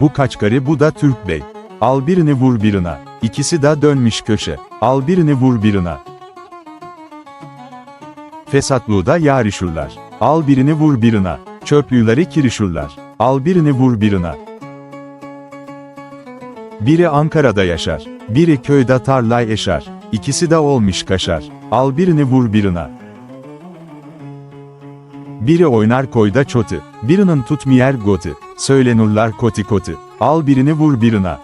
Bu Kaçkari bu da Türk Bey. Al birini vur birine. İkisi de dönmüş köşe. Al birini vur birine. Fesatluğda yarışırlar. Al birini vur birine. Çöplüleri kirişurlar. Al birini vur birine. Biri Ankara'da yaşar. Biri köyde tarlay eşer. İkisi de olmuş kaşar. Al birini vur birine. Biri oynar koyda çotu. Birinin tutmayer gotu. Söylenurlar koti koti. Al birini vur birine.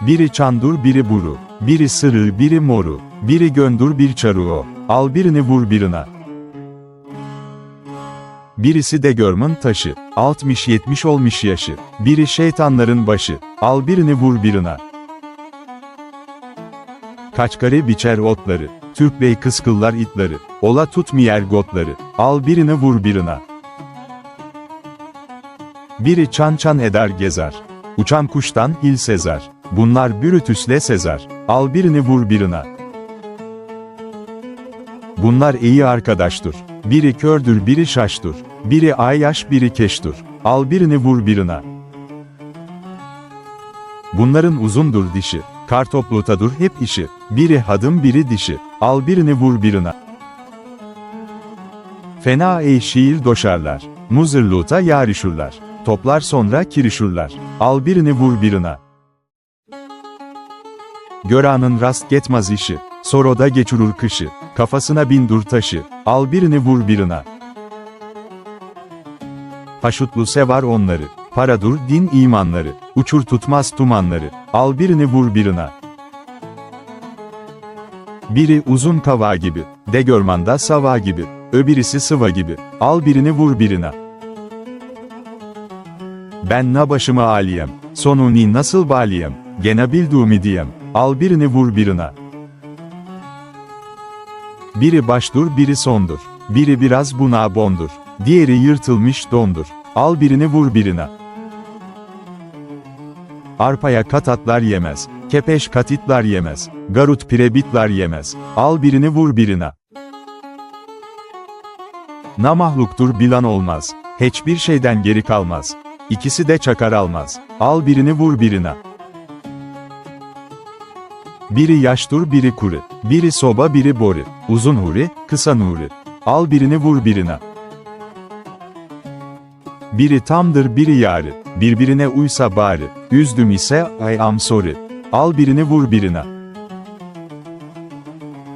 Biri çandur biri buru. Biri sırı biri moru. Biri göndür bir çaruo. Al birini vur birine. Birisi de görmün taşı. 60-70 olmuş yaşı. Biri şeytanların başı. Al birini vur birine. Kaçkare biçer otları. Türk bey kıskıllar itleri. Ola tutmayer gotları. Al birini vur birine. Biri çan çan eder gezer. Uçan kuştan hil sezer. Bunlar Brutus'le sezer. Al birini vur birine. Bunlar iyi arkadaştır. Biri kördür biri şaştır. Biri ayyaş biri keştur. Al birini vur birine. Bunların uzundur dişi. Kartoplutadur hep işi. Biri hadım biri dişi. Al birini vur birine. Fena ey şiir doşarlar. Muzırluta yarışırlar. Toplar sonra kirişurlar. Al birini vur birine. Göranın rast getmaz işi. Soroda geçurur kışı. Kafasına bindur taşı. Al birini vur birine. Haşutlu sevar onları. Paradur din imanları. Uçur tutmaz tumanları. Al birini vur birine. Biri uzun kava gibi. De görmanda sava gibi. Öbirisi sıva gibi. Al birini vur birine. Ben na başıma aliyem. Sonuni nasıl baliyem. Gene bilduğumi diyem. Al birini vur birine. Biri baştur biri sondur. Biri biraz buna bondur. Diğeri yırtılmış dondur. Al birini vur birine. Arpaya katatlar yemez. Kepeş katitlar yemez. Garut pirebitlar yemez. Al birini vur birine. Na mahluktur bilan olmaz. Hiçbir şeyden geri kalmaz. İkisi de çakar almaz. Al birini vur birine. Biri yaştur biri kuru. Biri soba biri boru. Uzun huri, kısa nuri. Al birini vur birine. Biri tamdır biri yarı. Birbirine uysa bari. Üzdüm ise I am sorry. Al birini vur birine.